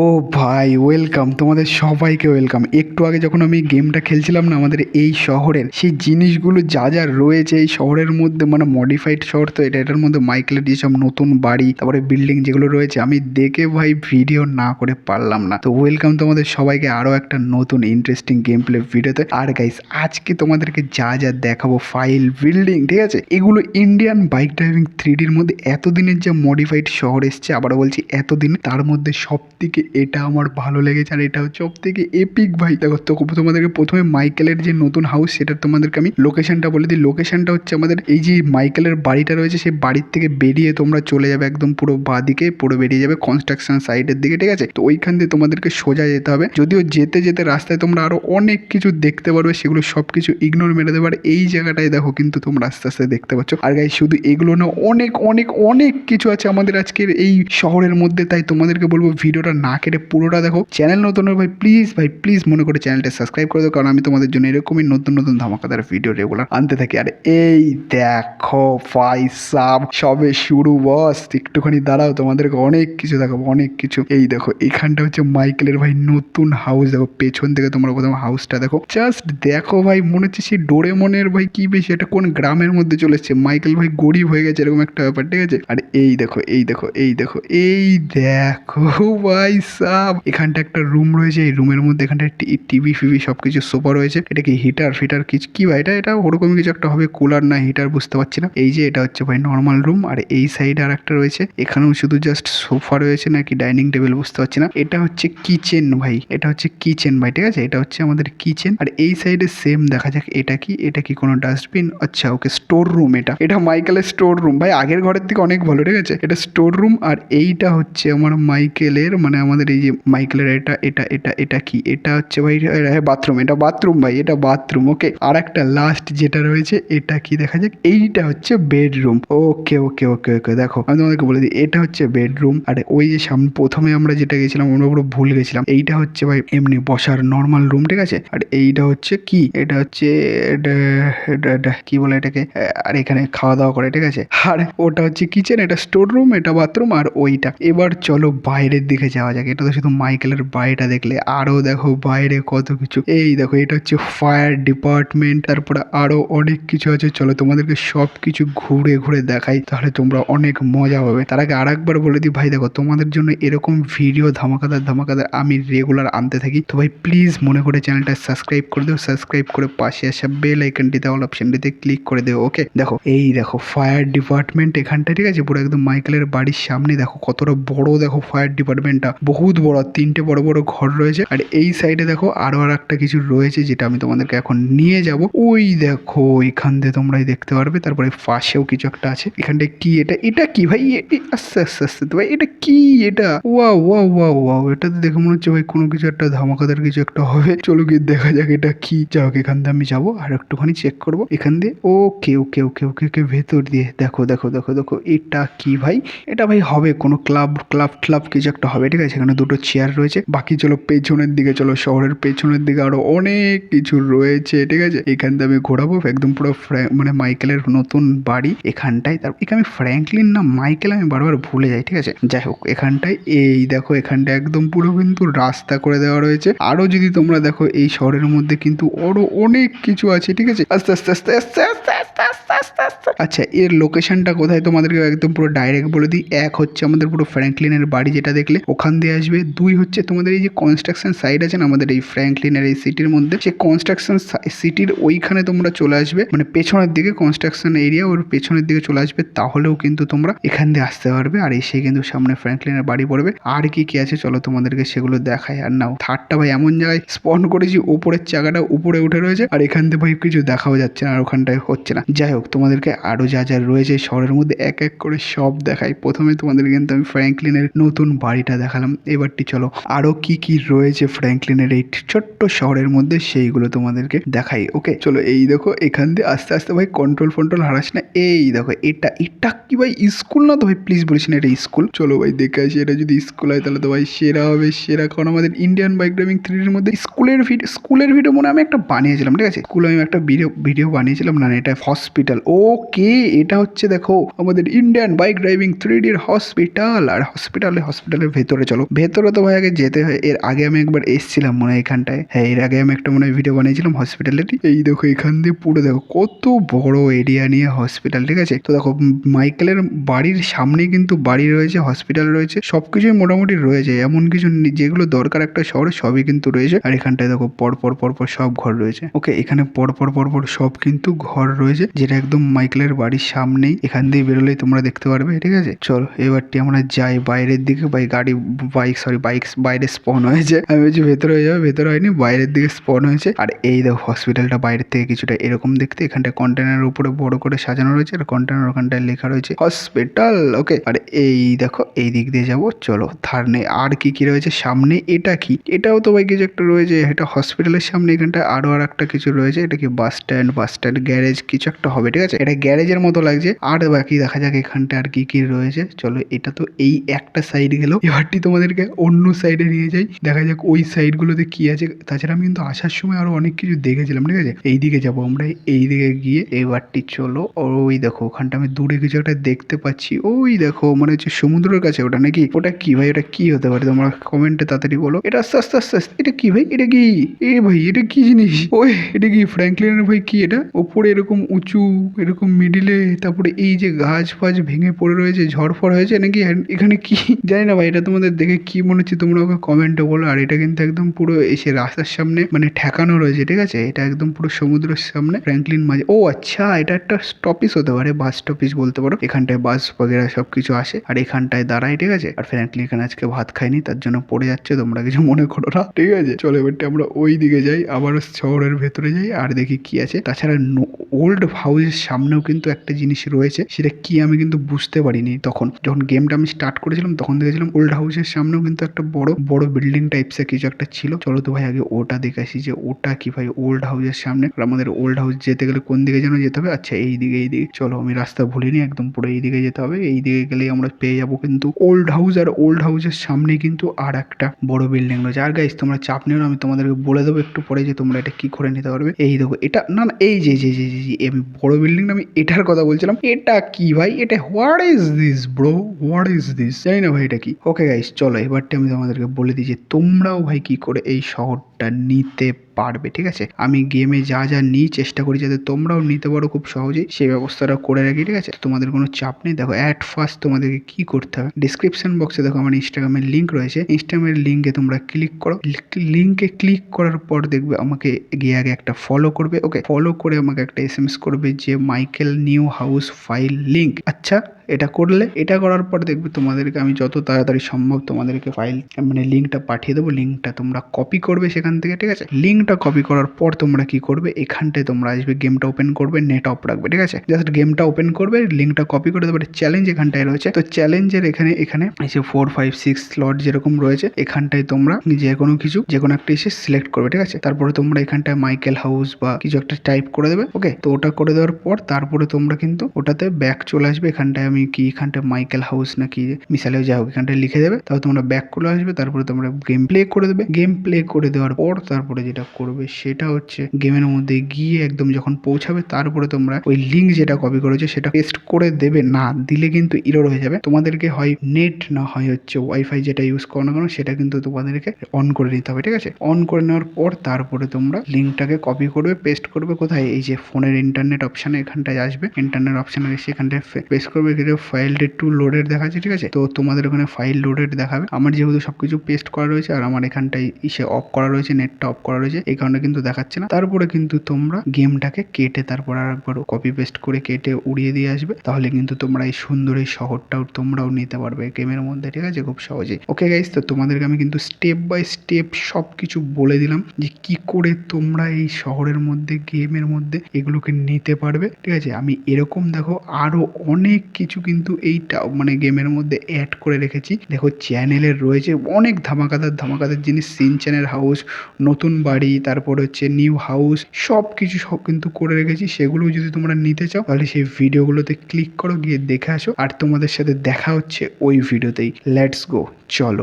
ও ভাই ওয়েলকাম তোমাদের সবাইকে ওয়েলকাম একটু আগে যখন আমি গেমটা খেলছিলাম না, আমাদের এই শহরের, সেই জিনিসগুলো যা যা রয়েছে এই শহরের মধ্যে মানে মডিফাইড শহর তো এটা, এটার মধ্যে মাইকেলের যেসব নতুন বাড়ি, তারপরে বিল্ডিং যেগুলো রয়েছে, আমি দেখে ভাই ভিডিও না করে পারলাম না। তো ওয়েলকাম তোমাদের সবাইকে আরও একটা নতুন ইন্টারেস্টিং গেম প্লে ভিডিওতে আর গাইস আজকে তোমাদেরকে যা যা দেখাবো ফাইল বিল্ডিং ঠিক আছে? এগুলো ইন্ডিয়ান বাইক ড্রাইভিং থ্রিডির মধ্যে এতদিনের যে মডিফাইড শহর এসছে, আবারও বলছি এতদিন, তার মধ্যে সব থেকে এটা আমার ভালো লেগেছে আর এটা হচ্ছে সব থেকে এপিক ভাই। দেখো, তো তোমাদেরকে প্রথমে মাইকেলের যে নতুন হাউস সেটা তোমাদেরকে আমি লোকেশনটা বলে দিই। লোকেশনটা হচ্ছে আমাদের এই যে মাইকেলের বাড়িটা রয়েছে সেই বাড়ির থেকে বেরিয়ে তোমরা চলে যাবে একদম পুরো বাদিকে পুরো বেরিয়ে যাবে কনস্ট্রাকশন সাইডের দিকে, ঠিক আছে? তো ওইখান দিয়ে তোমাদেরকে সোজা যেতে হবে। যদিও যেতে যেতে রাস্তায় তোমরা আরও অনেক কিছু দেখতে পারবে, সেগুলো সব কিছু ইগনোর মেরে দেবে। আর এই জায়গাটায় দেখো কিন্তু তোমরা আস্তে আস্তে দেখতে পাচ্ছ। আর গাই শুধু এগুলো না, অনেক অনেক অনেক কিছু আছে আমাদের আজকের এই শহরের মধ্যে। তাই তোমাদেরকে বলব, ভিডিওটা না কেটে পুরোটা দেখো। চ্যানেল নতুন ভাই প্লিজ ভাই প্লিজ মনে করে চ্যানেলটা সাবস্ক্রাইব করে দাও, কারণ আমি তোমাদের জন্য এরকমই নতুন নতুন ধামাকাদার ভিডিও রেগুলার আনতে থাকি। আর এই দেখো ভাই সাব শুরু, বস, একটুখানি দাঁড়াও, তোমাদেরকে অনেক কিছু দেখাবো, অনেক কিছু। এই দেখো, এখানটা হচ্ছে মাইকেলের ভাই নতুন হাউস দেখো, পেছন থেকে তোমরা প্রথম হাউসটা দেখো। জাস্ট দেখো ভাই, মনে হচ্ছে সেই ডোরেমনের ভাই কি বেশি, এটা কোন গ্রামের মধ্যে চলে এসছে? মাইকেল ভাই গরিব হয়ে গেছে, এরকম একটা ব্যাপার, ঠিক আছে? আর এই দেখো এই দেখো এই দেখো এই দেখো, ভাই সাব। এখানটা একটা রুম রয়েছে, এই রুমের মধ্যে এখানটা টিভি ফিভি সব কিছু সোফা রয়েছে। এটা কি হিটার ফিটার কিছু? কি ভাই, এটা এটা ওরকম কিছু একটা হবে? কুলার না হিটার বুঝতে পারছি না। এই যে এটা হচ্ছে ভাই নর্মাল রুম আর এই সাইডে আর একটা রয়েছে। এখানেও শুধু জাস্ট সোফা রয়েছে নাকি ডাইনিং টেবিল বুঝতে পারছি না। এটা হচ্ছে কিচেন ভাই। এটা হচ্ছে কিচেন ভাই, ঠিক আছে? এটা হচ্ছে আমাদের কিচেন আর এই সাইডে সেম দেখা যাক, এটা কি? এটা কি কোনো ডাস্টবিন আচ্ছা ওকে স্টোর রুম এটা। এটা মাইকেলের স্টোর রুম ভাই, আগের ঘরের থেকে অনেক ভালো, ঠিক আছে? এটা স্টোর রুম আর এইটা হচ্ছে আমার মাইকেলের মানে আমাদের এই যে মাইকেলের এটা এটা এটা এটা কি? এটা হচ্ছে ভাই বাথরুম, এটা বাথরুম ভাই, এটা বাথরুম, ওকে? আর একটা লাস্ট যেটা রয়েছে, এটা কি? দেখা যাক, এইটা হচ্ছে বেডরুম ওকে ওকে ওকে ওকে, দেখো, আমি তোমাদেরকে বলে দিই, এটা হচ্ছে বেডরুম আর ওই যে সামনে প্রথমে আমরা যেটা গেছিলাম, আমরা পুরো ভুল গেছিলাম, এইটা হচ্ছে ভাই, এমনি বসার নর্মাল রুম ঠিক আছে? আর এইটা হচ্ছে কি? এটা হচ্ছে কি বলে এটাকে? আর এখানে খাওয়া দাওয়া করে, ঠিক আছে? আর ওটা হচ্ছে কিচেন এটা স্টোর রুম এটা বাথরুম আর ওইটা। এবার চলো বাইরের দিকে যাওয়া যাক। এটা তো শুধু মাইকেলের বাড়িটা দেখলে। আরও দেখো বাইরে কত কিছু। এই দেখো, এটা হচ্ছে ফায়ার ডিপার্টমেন্ট তারপরে আরও অনেক কিছু আছে। চলো তোমাদেরকে সব কিছু ঘুরে ঘুরে দেখাই, তাহলে তোমরা অনেক মজা পাবে। তার আগে আর একবার বলে দিই, ভাই দেখো, তোমাদের জন্য এরকম ভিডিও ধামাকাদার ধামাকাদার আমি রেগুলার আনতে থাকি। তো ভাই প্লিজ মনে করে চ্যানেলটা সাবস্ক্রাইব করে দেও। সাবস্ক্রাইব করে পাশে আসা বেল আইকনটিতে অল অপশনটিতে ক্লিক করে দেও ওকে দেখো, এই দেখো ফায়ার ডিপার্টমেন্ট এখানটা ঠিক আছে? পুরো একদম মাইকেলের বাড়ির সামনে। দেখো, কতটা বড়, দেখো ফায়ার ডিপার্টমেন্টটা বহুত বড় তিনটে বড় বড় ঘর রয়েছে। আর এই সাইডে দেখো আরও আর একটা কিছু রয়েছে, যেটা আমি তোমাদেরকে এখন নিয়ে যাব। ওই দেখো, এখান দিয়ে তোমরাই দেখতে পারবে। তারপরে পাশেও কিছু একটা আছে। এখানটায় কি এটা? এটা কি ভাই? আস্তে আস্তে আস্তে তো ভাই, এটা কি এটা? ওয়া ওয়া ওয়া ওয়া এটা তো দেখে মনে হচ্ছে ভাই কোনো কিছু একটা, ধামাকাদার কিছু একটা হবে। চলো গিয়ে দেখা যাক এটা কি। যাই হোক, এখান দিয়ে আমি যাব, আর একটুখানি চেক করব। এখান দিয়ে ও ওকে ওকে ওকে ওকে ওকে, ভেতর দিয়ে। দেখো দেখো দেখো দেখো, এটা কি ভাই? এটা ভাই হবে কোনো ক্লাব ক্লাব ক্লাব কিছু একটা হবে, ঠিক আছে? এখানে দুটো চেয়ার রয়েছে। বাকি চলো পেছনের দিকে, চলো শহরের পেছনের দিকে। আরও অনেক কিছু রয়েছে, ঠিক আছে? এখান দিয়ে আমি ঘোরাবো, একদম পুরো মানে মাইকেলের নতুন বাড়ি এখানটায়। তারপর এখানে আমি ফ্র্যাঙ্কলিন না, মাইকেল আমি বারবার ভুলে যাই, ঠিক আছে? যাই হোক, এখানটায়, এই দেখো এখানটা একদম পুরো কিন্তু রাস্তা করে দেওয়া রয়েছে। আরও যদি তোমরা দেখো, এই শহরের মধ্যে কিন্তু আরও অনেক কিছু আছে, ঠিক আছে? আস্তে আস্তে আস্তে আস্তে আস্তে আস্তে আস্তে আস্তে আস্তে। আচ্ছা এর লোকেশনটা কোথায়? তোমাদেরকে একদম পুরো ডাইরেক্ট বলে দিই। এক হচ্ছে আমাদের পুরো ফ্র্যাঙ্কলিনের বাড়ি যেটা দেখলে, ওখান দিয়ে আসবে। দুই হচ্ছে তোমাদের এই যে কনস্ট্রাকশন সাইড আছে না, আমাদের এই ফ্র্যাঙ্কলিনের এই সিটির মধ্যে, সেই কনস্ট্রাকশন সিটির ওইখানে তোমরা চলে আসবে। মানে পেছনের দিকে কনস্ট্রাকশন এরিয়া ওর পেছনের দিকে চলে আসবে, তাহলেও কিন্তু তোমরা এখান দিয়ে আসতে পারবে আর এসে কিন্তু সামনে ফ্র্যাঙ্কলিনের বাড়ি পড়বে। আর কি কি আছে চলো তোমাদেরকে সেগুলো দেখায় আর নাও থার্ডটা ভাই এমন জায়গায় স্পন করেছি, উপরের চাকাটা উপরে উঠে রয়েছে আর এখান থেকে ভাই কিছু দেখাও যাচ্ছে না আর ওখানটায় হচ্ছে না। যাই হোক, তোমাদেরকে আরও যা যা রয়েছে শহরের মধ্যে এক এক করে সব দেখাই। প্রথমে তোমাদের কিন্তু আমি ফ্র্যাঙ্কলিনের নতুন বাড়িটা দেখালাম। এবারটি চলো। আরও কি কি রয়েছে ফ্র্যাঙ্কলিনের এই ছোট্ট শহরের মধ্যে সেইগুলো তোমাদেরকে দেখাই ওকে? চলো এই দেখো এখান দিয়ে আস্তে আস্তে ভাই কন্ট্রোল ফন্ট্রোল হারাস না এই দেখো এটা এটা কি ভাই স্কুল না তো ভাই? প্লিজ বলিস না এটা স্কুল চলো ভাই দেখে আসি এটা যদি স্কুল হয় তাহলে তো ভাই সেরা হবে সেরা কারণ আমাদের ইন্ডিয়ান বাইক ড্রাইভিং থ্রির মধ্যে স্কুলের ভিডিও স্কুলের ভিডিও মনে আমি একটা বানিয়েছিলাম ঠিক আছে? স্কুলে আমি একটা ভিডিও ভিডিও বানিয়েছিলাম না না, এটা হসপিটাল ওকে এটা হচ্ছে দেখো আমাদের ইন্ডিয়ান বাইক ড্রাইভিং থ্রি ডির হসপিটাল আর হসপিটালে হসপিটালের ভেতরে চলো। চলো, ভেতরে তো ভাই আগে যেতে হয়। এর আগে আমি একবার এসেছিলাম মনে হয় এখানটায়। হ্যাঁ এর আগে আমি একটা মনে হয় ভিডিও বানিয়েছিলাম হসপিটালেরই এই দেখো, এখান দিয়ে পুরো দেখো, কত বড় এরিয়া নিয়ে হসপিটাল ঠিক আছে? তো দেখো মাইকেলের বাড়ির সামনেই কিন্তু বাড়ি রয়েছে হসপিটাল রয়েছে। সবকিছুই মোটামুটি রয়েছে। এমন কিছু যেগুলো দরকার একটা শহরে, সবই কিন্তু রয়েছে। আর এখানটায় দেখো, পরপর পর পর পর সব ঘর রয়েছে। ওকে, এখানে পরপর পর পর পর সব কিন্তু ঘর রয়েছে, যেটা একদম মাইকেলের বাড়ির সামনেই। এখান দিয়ে বেরোলেই তোমরা দেখতে পারবে, ঠিক আছে? চলো, এবারটি আমরা যাই বাইরের দিকে। বাই গাড়ি বাইক সরি বাইক বাইরে স্পন হয়েছে। আমি বলছি, ভেতরে হয়ে যাবে ভেতরে হয়নি, বাইরের দিকে স্পন হয়েছে। আর এই দেখো হসপিটালটা বাইরের থেকে কিছুটা এরকম দেখতে। এখানটায় কন্টেনারের উপরে বড় করে সাজানো রয়েছে, আর কন্টেনার ওখানটায় লেখা রয়েছে হসপিটাল ওকে আর এই দেখো, এই দিক দিয়ে যাব, চলো, ধার নেই। আর কি কি রয়েছে সামনে, এটা কি? এটাও তো ভাই কিছু একটা রয়েছে, এটা হসপিটালের সামনে, এখানটায় আরও আর একটা কিছু রয়েছে, এটা কি bus stand bus stand garage কিছু একটা হবে, ঠিক আছে? এটা গ্যারেজের মতো লাগছে, আর বাকি দেখা যাক এখানটা আর কি কি রয়েছে। চলো, এটা তো এই একটা সাইড গেল। এবারটি তোমাদেরকে অন্য সাইডে নিয়ে যাই। দেখা যাক ওই সাইড গুলোতে কি আছে। তাছাড়া আমি কিন্তু আসার সময় আরও অনেক কিছু দেখেছিলাম, ঠিক আছে? এই দিকে যাব আমরা এই দিকে গিয়ে এবারটি চলো। ওই দেখো, ওখানটা আমি দূরে কিছু একটা দেখতে পাচ্ছি। ওই দেখো মানে হচ্ছে সমুদ্রের কাছে ওটা নাকি? ওটা কি ভাই? ওটা কি হতে পারে? তোমরা কমেন্টে তাড়াতাড়ি বলো। এটা আস্তে আস্তে আস্তে আস্তে। এটা কি ভাই? এটা কি? এ ভাই, এটা কি জিনিস? ওই, এটা কি ফ্র্যাঙ্কলিনের ভাই কি এটা? ওপরে এরকম উঁচু, এরকম মিডিলে তারপরে এই যে গাছ ফাছ ভেঙে পড়ে রয়েছে, ঝড় ফড় হয়েছে নাকি? এখানে কি? জানি না ভাই, এটা তোমাদের দেখে কি মনে হচ্ছে, তোমরা ওকে কমেন্টে বলো। আর এটা কিন্তু একদম পুরো এসে রাস্তার সামনে মানে ঠেকানো রয়েছে, ঠিক আছে? এটা একদম পুরো সমুদ্রের সামনে ফ্র্যাঙ্কলিন মাঝে। ও আচ্ছা এটা একটা স্টপিস হতে পারে বাস স্টপিস বলতে পারো। এখানটায় বাস বগেরা সব কিছু আসে, আর এখানটায় দাঁড়ায়, ঠিক আছে? আর ফ্র্যাঙ্কলিন এখানে আজকে ভাত খায়নি, তার জন্য পড়ে যাচ্ছে, তোমরা কিছু মনে করো না, ঠিক আছে? চলো এবারটা আমরা ওই দিকে যাই আবার শহরের ভেতরে যাই, আর দেখি কি আছে। তাছাড়া ওল্ড হাউসের সামনেও কিন্তু একটা জিনিস রয়েছে, সেটা কি আমি কিন্তু বুঝতে পারিনি তখন। যখন গেমটা আমি স্টার্ট করেছিলাম, তখন দেখেছিলাম ওল্ড হাউসের সামনেও কিন্তু একটা বড় বড় বিল্ডিং টাইপসের কিছু একটা ছিল। চলো তো ভাই আগে ওটা দেখে আসি যে ওটা কি ভাই ওল্ড হাউসের সামনে। আমাদের ওল্ড হাউস যেতে গেলে কোন দিকে যেন যেতে হবে? আচ্ছা এই দিকে এই দিকে। চলো আমি রাস্তা ভুলিনি একদম পুরো এই দিকে যেতে হবে। এই দিকে গেলেই আমরা পেয়ে যাব কিন্তু ওল্ড হাউস আর ওল্ড হাউসের সামনে কিন্তু আর একটা বড় বিল্ডিং রয়েছে। আর গাইস তোমরা চাপ নিও আমি তোমাদেরকে বলে দেবো একটু পরে যে তোমরা এটা কি করে নিতে পারবে। এই দেখো এটা না না এই যে যে যে, আমি বড় বিল্ডিং আমি এটার কথা বলছিলাম। এটা কি ভাই? এটা what is this bro what is this জানি না ভাই এটা কি। ওকে গাইস চলো এবারটি আমি তোমাদেরকে বলে দিই যে তোমরাও ভাই কি করে এই শহরটা নিতে পারবে, ঠিক আছে? আমি গেমে যা যা নিই চেষ্টা করি যাতে তোমরাও নিতে পারো খুব সহজেই, সেই ব্যবস্থাটা করে রাখি, ঠিক আছে? তোমাদের কোনো চাপ নেই? দেখো অ্যাট ফার্স্ট তোমাদেরকে কি করতে হবে? ডিসক্রিপশন বক্সে দেখো আমার ইনস্টাগ্রামের লিঙ্ক রয়েছে। ইনস্টাগ্রামের লিঙ্কে তোমরা ক্লিক করো। লিঙ্কে ক্লিক করার পর দেখবে আমাকে গিয়ে আগে একটা ফলো করবে ওকে ফলো করে আমাকে একটা এস এম এস করবে যে Michael new house file link আচ্ছা এটা করলে? এটা করার পর দেখবে তোমাদেরকে আমি যত তাড়াতাড়ি সম্ভব তোমাদেরকে ফাইল মানে লিঙ্কটা পাঠিয়ে দেবো। লিঙ্কটা তোমরা কপি করবে সেখান থেকে, ঠিক আছে? লিঙ্কটা কপি করার পর তোমরা কি করবে? এখানটায় তোমরা আসবে গেমটা ওপেন করবে নেট অফ রাখবে, ঠিক আছে? জাস্ট গেমটা ওপেন করবে লিঙ্কটা কপি করে দেবে চ্যালেঞ্জ এখানটায় রয়েছে। তো চ্যালেঞ্জের এখানে এখানে এসে ফোর ফাইভ সিক্স স্লট যেরকম রয়েছে, এখানটায় তোমরা যে কোনো কিছু যে কোনো একটা এসে সিলেক্ট করবে, ঠিক আছে? তারপরে তোমরা এখানটায় মাইকেল হাউস বা কিছু একটা টাইপ করে দেবে ওকে তো ওটা করে দেওয়ার পর তারপরে তোমরা কিন্তু ওটাতে ব্যাক চলে আসবে, এখানটায় আমি কি, এখানটায় মাইকেল হাউস নাকি মিসালে যাই হোক, এখানটায় লিখে দেবে, তারপর তোমরা ব্যাক চলে আসবে, তারপরে তোমরা গেম প্লে করে দেবে। গেম প্লে করে দেওয়ার পর তারপরে যেটা করবে সেটা হচ্ছে গেমের মধ্যে গিয়ে একদম যখন পৌঁছাবে তারপরে তোমরা ওই লিঙ্ক যেটা কপি করেছ সেটা পেস্ট করে দেবে। না দিলে কিন্তু ইরোর হয়ে যাবে। তোমাদেরকে হয় নেট না হয় হচ্ছে ওয়াইফাই যেটা ইউজ করো না কেন সেটা কিন্তু তোমাদেরকে অন করে নিতে হবে, ঠিক আছে? অন করে নেওয়ার পর তারপরে তোমরা লিঙ্কটাকে কপি করবে পেস্ট করবে। কোথায়? এই যে ফোনের ইন্টারনেট অপশানে এখানটায় আসবে। ইন্টারনেট অপশানে এসে এখানটায় পেস্ট করবে। ফাইল টু লোডেড দেখাচ্ছে, ঠিক আছে? তো তোমাদের ওখানে ফাইল লোডেড দেখাবে। আমার যেহেতু সবকিছু পেস্ট করা রয়েছে আর আমার এখানটায় ইসে অফ করা রয়েছে নেটটা অফ করা রয়েছে, এই কারণে কিন্তু দেখাচ্ছে না। তারপরে কিন্তু তোমরা গেমটাকে কেটে তারপর আর একবার কপি পেস্ট করে কেটে উড়িয়ে দিয়ে আসবে, তাহলে কিন্তু তোমরা এই সুন্দর এই শহরটাও তোমরাও নিতে পারবে গেমের মধ্যে, ঠিক আছে? খুব সহজেই। ওকে গাইস তো তোমাদেরকে আমি কিন্তু স্টেপ বাই স্টেপ সব কিছু বলে দিলাম যে কি করে তোমরা এই শহরের মধ্যে গেমের মধ্যে এগুলোকে নিতে পারবে, ঠিক আছে? আমি এরকম দেখো আরও অনেক কিছু কিন্তু এইটা মানে গেমের মধ্যে অ্যাড করে রেখেছি। দেখো চ্যানেলের রয়েছে অনেক ধামাকাদার ধামাকাদার জিনিস সিনচ্যানের হাউস নতুন বাড়ি, তারপর হচ্ছে নিউ হাউস সব কিছু সব কিন্তু করে রেখেছি। সেগুলো যদি তোমরা নিতে চাও, তাহলে সেই ভিডিওগুলোতে ক্লিক করো, গিয়ে দেখে আসো। আর তোমাদের সাথে দেখা হচ্ছে ওই ভিডিওতেই। লেটস গো চলো।